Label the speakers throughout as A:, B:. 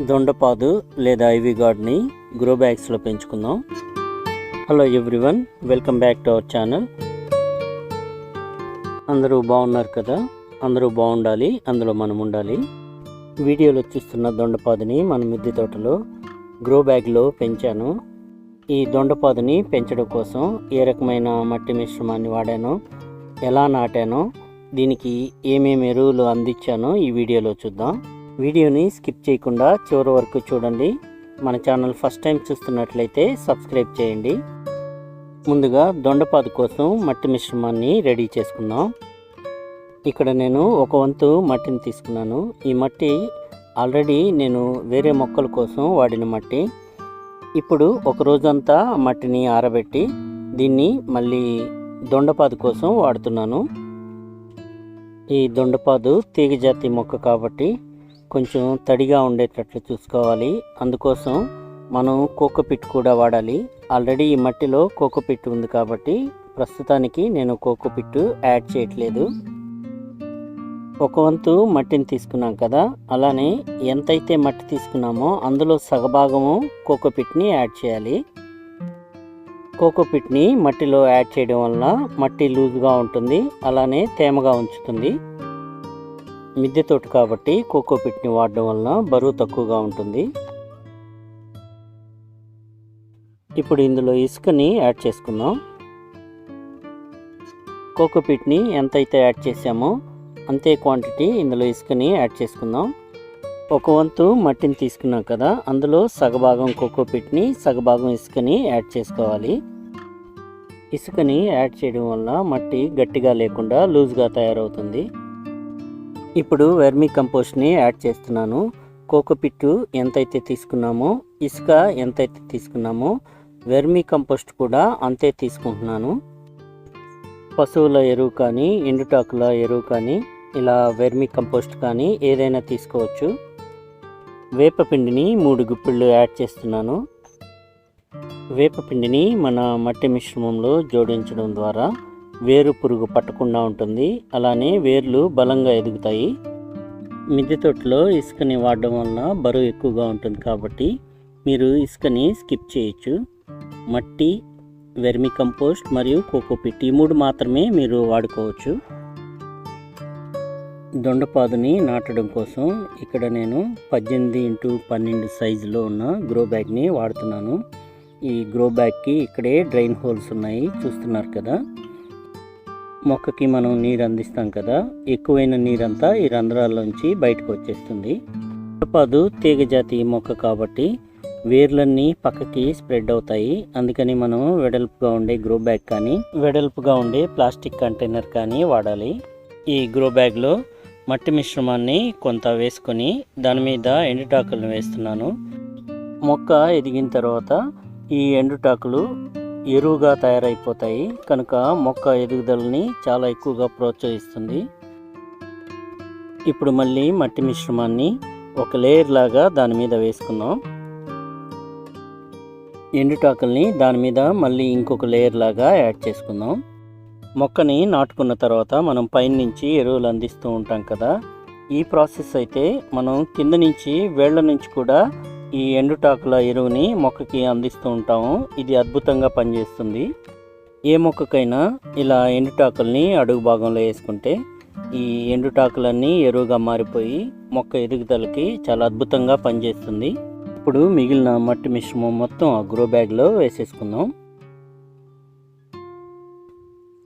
A: దొండపాదు లేదా IV గార్డ్ని grow బ్యాగ్స్లో పెంచుకుందాం. Hello everyone welcome back to our channel. అందరూ బాగున్నారు కదా? అందరూ బాగుండాలి అందులో మనం ఉండాలి. వీడియోలో చూస్తున్న దొండపాదుని మన మిద్దె తోటలో గ్రో బ్యాగ్లో పెంచాను. ఈ దొండపాదుని పెంచడం కోసం ఏ రకమైన మట్టి మిశ్రమాన్ని వాడానో ఎలా నాటానో దీనికి ఏమేమి ఎరువులు అందించానో ఈ వీడియోలో చూద్దాం. వీడియోని స్కిప్ చేయకుండా చివరి వరకు చూడండి. మన ఛానల్ ఫస్ట్ టైం చూస్తున్నట్లయితే సబ్స్క్రైబ్ చేయండి. ముందుగా దొండపాదు కోసం మట్టి మిశ్రమాన్ని రెడీ చేసుకుందాం. ఇక్కడ నేను ఒక వంతు మట్టిని తీసుకున్నాను. ఈ మట్టి ఆల్రెడీ నేను వేరే మొక్కల కోసం వాడిన మట్టి. ఇప్పుడు ఒక రోజంతా మట్టిని ఆరబెట్టి దీన్ని మళ్ళీ దొండపాదు కోసం వాడుతున్నాను. ఈ దొండపాదు తీగ జాతి మొక్క కాబట్టి కొంచెం తడిగా ఉండేటట్లు చూసుకోవాలి. అందుకోసం మనం కోకోపిట్ కూడా వాడాలి. ఆల్రెడీ ఈ మట్టిలో కోకోపిట్ ఉంది కాబట్టి ప్రస్తుతానికి నేను కోకోపిట్ యాడ్ చేయట్లేదు. ఒక వంతు మట్టిని తీసుకున్నాం కదా అలానే ఎంతైతే మట్టి తీసుకున్నామో అందులో సగభాగము కోకోపిట్ని యాడ్ చేయాలి. కోకోపిట్ని మట్టిలో యాడ్ చేయడం వల్ల మట్టి లూజ్గా ఉంటుంది అలానే తేమగా ఉంచుతుంది. మిద్దె తోట కాబట్టి కోకో పిట్ని వాడడం వలన బరువు తక్కువగా ఉంటుంది. ఇప్పుడు ఇందులో ఇసుకని యాడ్ చేసుకుందాం. కోకోపిట్ని ఎంతైతే యాడ్ చేసామో అంతే క్వాంటిటీ ఇందులో ఇసుకని యాడ్ చేసుకుందాం. ఒక వంతు మట్టిని తీసుకున్నాం కదా అందులో సగభాగం కోకోపిట్ని సగభాగం ఇసుకని యాడ్ చేసుకోవాలి. ఇసుకని యాడ్ చేయడం వల్ల మట్టి గట్టిగా లేకుండా లూజ్గా తయారవుతుంది. ఇప్పుడు వెర్మీ కంపోస్ట్ని యాడ్ చేస్తున్నాను. కోకోపిట్టు ఎంతైతే తీసుకున్నామో ఇసుక ఎంతైతే తీసుకున్నామో వెర్మీ కంపోస్ట్ కూడా అంతే తీసుకుంటున్నాను. పశువుల ఎరువు కానీ ఎండుటాకుల ఎరువు కానీ ఇలా వెర్మీ కంపోస్ట్ కానీ ఏదైనా తీసుకోవచ్చు. వేపపిండిని మూడు గుప్పిళ్ళు యాడ్ చేస్తున్నాను. వేపపిండిని మన మట్టి మిశ్రమంలో జోడించడం ద్వారా వేరు పురుగు పట్టకుండా ఉంటుంది. అలానే వేర్లు బలంగా ఎదుగుతాయి. మిద్దె తొట్టులో ఇసుకని వాడడం వలన బరువు ఎక్కువగా ఉంటుంది కాబట్టి మీరు ఇసుకని స్కిప్ చేయొచ్చు. మట్టి వెర్మి కంపోస్ట్ మరియు కోకోపిట్ ఈ మూడు మాత్రమే మీరు వాడుకోవచ్చు. దొండపాదుని నాటడం కోసం ఇక్కడ నేను పద్దెనిమిది ఇంటూ పన్నెండు సైజులో ఉన్న గ్రో బ్యాగ్ని వాడుతున్నాను. ఈ గ్రో బ్యాగ్కి ఇక్కడే డ్రైన్ హోల్స్ ఉన్నాయి. చూస్తున్నారు కదా. మొక్కకి మనం నీరు అందిస్తాం కదా ఎక్కువైన నీరంతా ఈ రంధ్రాల్లోంచి బయటకు వచ్చేస్తుంది. దొండపాదు తీగ జాతి మొక్క కాబట్టి వేర్లన్నీ పక్కకి స్ప్రెడ్ అవుతాయి. అందుకని మనం వెడల్పుగా ఉండే గ్రో బ్యాగ్ కానీ వెడల్పుగా ఉండే ప్లాస్టిక్ కంటైనర్ కానీ వాడాలి. ఈ గ్రో బ్యాగ్లో మట్టి మిశ్రమాన్ని కొంత వేసుకొని దాని మీద ఎండుటాకులను వేస్తున్నాను. మొక్క ఎదిగిన తర్వాత ఈ ఎండుటాకులు ఎరువుగా తయారైపోతాయి. కనుక మొక్క ఎదుగుదలని చాలా ఎక్కువగా ప్రోత్సహిస్తుంది. ఇప్పుడు మళ్ళీ మట్టి మిశ్రమాన్ని ఒక లేయర్ లాగా దాని మీద వేసుకుందాం. ఎండుటాకుల్ని దాని మీద మళ్ళీ ఇంకొక లేయర్ లాగా యాడ్ చేసుకుందాం. మొక్కని నాటుకున్న తర్వాత మనం పైన నుంచి ఎరువులు అందిస్తూ ఉంటాం కదా. ఈ ప్రాసెస్ అయితే మనం కింద నుంచి వేళ్ళ నుంచి కూడా ఈ ఎండుటాకుల ఎరువుని మొక్కకి అందిస్తూ ఉంటాము. ఇది అద్భుతంగా పనిచేస్తుంది. ఏ మొక్కకైనా ఇలా ఎండుటాకుల్ని అడుగు భాగంలో వేసుకుంటే ఈ ఎండుటాకులన్నీ ఎరువుగా మారిపోయి మొక్క ఎదుగుదలకి చాలా అద్భుతంగా పనిచేస్తుంది. ఇప్పుడు మిగిలిన మట్టి మిశ్రమం మొత్తం ఆ గ్రో బ్యాగ్లో వేసేసుకుందాం.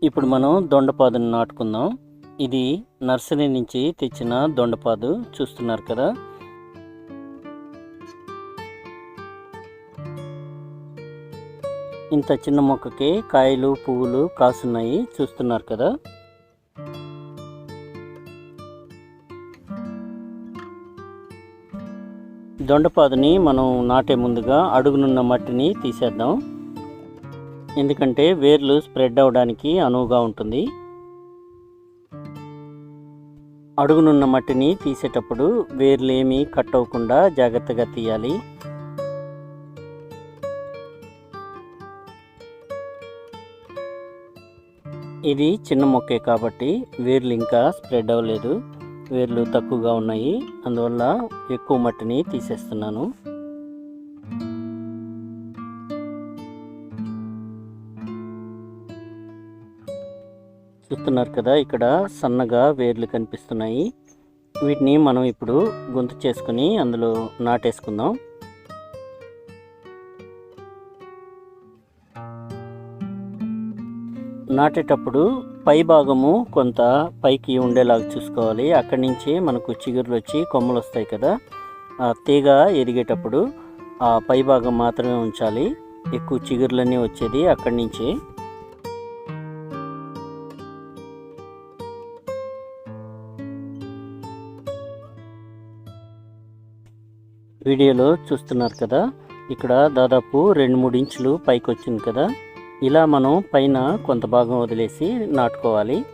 A: ఇప్పుడు మనం దొండపాదుని నాటుకుందాం. ఇది నర్సరీ నుంచి తెచ్చిన దొండపాదు చూస్తున్నారు కదా? ఇంత చిన్న మొక్కకి కాయలు పువ్వులు కాసున్నాయి. చూస్తున్నారు కదా. దొండపాదుని మనం నాటే ముందుగా అడుగునున్న మట్టిని తీసేద్దాం. ఎందుకంటే వేర్లు స్ప్రెడ్ అవడానికి అనువుగా ఉంటుంది. అడుగునున్న మట్టిని తీసేటప్పుడు వేర్లు ఏమీ కట్ అవ్వకుండా జాగ్రత్తగా తీయాలి. ఇది చిన్న మొక్కే కాబట్టి వేర్లు ఇంకా స్ప్రెడ్ అవ్వలేదు. వేర్లు తక్కువగా ఉన్నాయి. అందువల్ల ఎక్కువ మట్టిని తీసేస్తున్నాను. చూస్తున్నారు కదా ఇక్కడ సన్నగా వేర్లు కనిపిస్తున్నాయి. వీటిని మనం ఇప్పుడు గొంతు చేసుకుని అందులో నాటేసుకుందాం. నాటేటప్పుడు పై భాగము కొంత పైకి ఉండేలాగా చూసుకోవాలి. అక్కడి నుంచి మనకు చిగుర్లు వచ్చి కొమ్మలు వస్తాయి కదా. ఆ తీగ ఎదిగేటప్పుడు ఆ పై భాగం మాత్రమే ఉంచాలి. ఎక్కువ చిగుర్లన్నీ వచ్చేది అక్కడి నుంచి. వీడియోలో చూస్తున్నారు కదా. ఇక్కడ దాదాపు రెండు మూడు ఇంచులు పైకి వచ్చింది కదా. ఇలా మనం పైన కొంత భాగం వదిలేసి నాటుకోవాలి.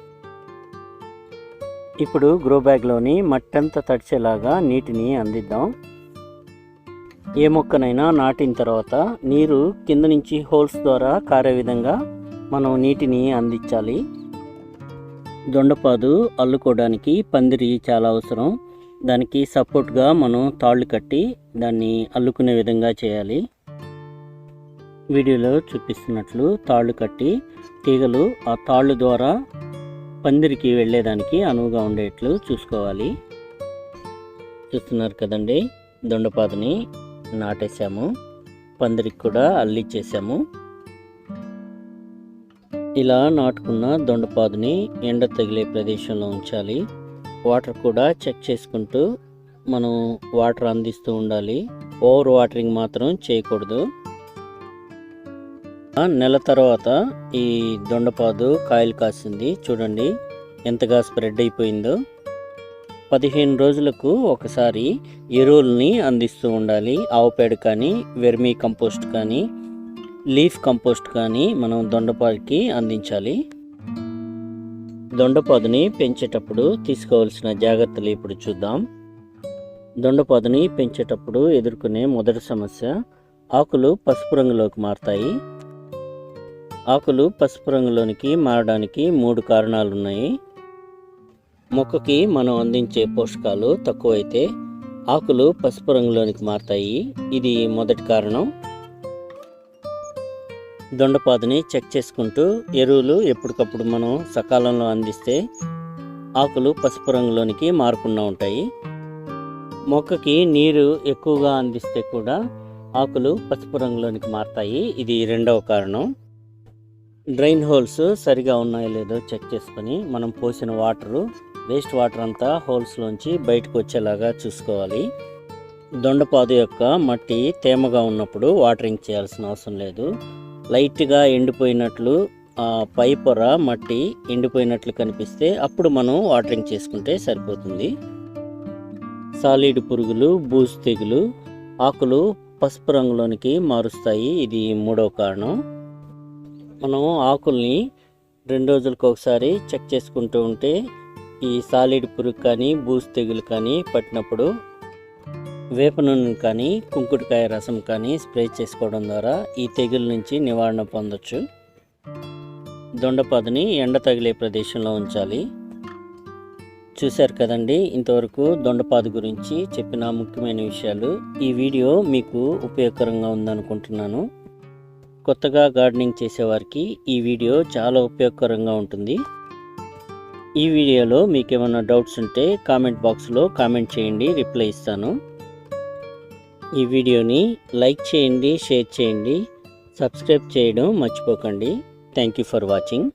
A: ఇప్పుడు గ్రో బ్యాగ్లోని మట్టంతా తడిచేలాగా నీటిని అందిద్దాం. ఏ మొక్కనైనా నాటిన తర్వాత నీరు కింద నుంచి హోల్స్ ద్వారా కారే విధంగా మనం నీటిని అందించాలి. దొండపాదు అల్లుకోవడానికి పందిరి చాలా అవసరం. దానికి సపోర్ట్గా మనం తాళ్ళు కట్టి దాన్ని అల్లుకునే విధంగా చేయాలి. వీడియోలో చూపిస్తున్నట్లు తాళ్ళు కట్టి తీగలు ఆ తాళ్ళు ద్వారా పందిరికి వెళ్ళేదానికి అనువుగా ఉండేట్లు చూసుకోవాలి. చూస్తున్నారు కదండి దొండపాదని నాటేసాము పందిరికి కూడా అల్లిచ్చేసాము ఇలా నాటుకున్న దొండపాదుని ఎండ తగిలే ప్రదేశంలో ఉంచాలి. వాటర్ కూడా చెక్ చేసుకుంటూ మనం వాటర్ అందిస్తూ ఉండాలి. ఓవర్ వాటరింగ్ మాత్రం చేయకూడదు. నెల తర్వాత ఈ దొండపాదు కాయలు కాసింది. చూడండి ఎంతగా స్ప్రెడ్ అయిపోయిందో. పదిహేను రోజులకు ఒకసారి ఎరువుల్ని అందిస్తూ ఉండాలి. ఆవు పేడ కానీ వెర్మీ కంపోస్ట్ కానీ లీఫ్ కంపోస్ట్ కానీ మనం దొండపాదుకి అందించాలి. దొండపాదుని పెంచేటప్పుడు తీసుకోవాల్సిన జాగ్రత్తలు ఇప్పుడు చూద్దాం. దొండపాదుని పెంచేటప్పుడు ఎదుర్కొనే మొదటి సమస్య ఆకులు పసుపు రంగులోకి మారతాయి. ఆకులు పసుపు రంగులోనికి మారడానికి మూడు కారణాలు ఉన్నాయి మొక్కకి మనం అందించే పోషకాలు తక్కువైతే ఆకులు పసుపు రంగులోనికి మారతాయి. ఇది మొదటి కారణం. దొండపాదుని చెక్ చేసుకుంటూ ఎరువులు ఎప్పటికప్పుడు మనం సకాలంలో అందిస్తే ఆకులు పసుపు రంగులోనికి మారకుండా ఉంటాయి. మొక్కకి నీరు ఎక్కువగా అందిస్తే కూడా ఆకులు పసుపు రంగులోనికి మారతాయి. ఇది రెండవ కారణం. డ్రైన్ హోల్స్ సరిగా ఉన్నాయో లేదో చెక్ చేసుకొని మనం పోసిన వాటరు వేస్ట్ వాటర్ అంతా హోల్స్లోంచి బయటకు వచ్చేలాగా చూసుకోవాలి. దొండపాదు యొక్క మట్టి తేమగా ఉన్నప్పుడు వాటరింగ్ చేయాల్సిన అవసరం లేదు. లైట్గా ఎండిపోయినట్లు ఆ పై పొర మట్టి ఎండిపోయినట్లు కనిపిస్తే అప్పుడు మనం వాటరింగ్ చేసుకుంటే సరిపోతుంది. సాలిడ్ పురుగులు బూజు తెగులు ఆకులు పసుపు రంగులోనికి మారుస్తాయి. ఇది మూడవ కారణం. మనం ఆకుల్ని రెండు రోజులకు ఒకసారి చెక్ చేసుకుంటూ ఉంటే ఈ సాలిడ్ పురుగు కానీ బూజు తెగులు కానీ పట్టినప్పుడు వేప నూనె కానీ కుంకుడుకాయ రసం కానీ స్ప్రే చేసుకోవడం ద్వారా ఈ తెగుల నుంచి నివారణ పొందొచ్చు. దొండపాదుని ఎండ తగిలే ప్రదేశంలో ఉంచాలి. చూశారు కదండి ఇంతవరకు దొండపాదు గురించి చెప్పిన ముఖ్యమైన విషయాలు. ఈ వీడియో మీకు ఉపయోగకరంగా ఉందనుకుంటున్నాను. కొత్తగా గార్డెనింగ్ చేసేవారికి ఈ వీడియో చాలా ఉపయోగకరంగా ఉంటుంది. ఈ వీడియోలో మీకు ఏమైనా డౌట్స్ ఉంటే కామెంట్ బాక్స్లో కామెంట్ చేయండి రిప్లై ఇస్తాను. ఈ వీడియోని లైక్ చేయండి షేర్ చేయండి సబ్స్క్రైబ్ చేయడం మర్చిపోకండి. Thank you for watching.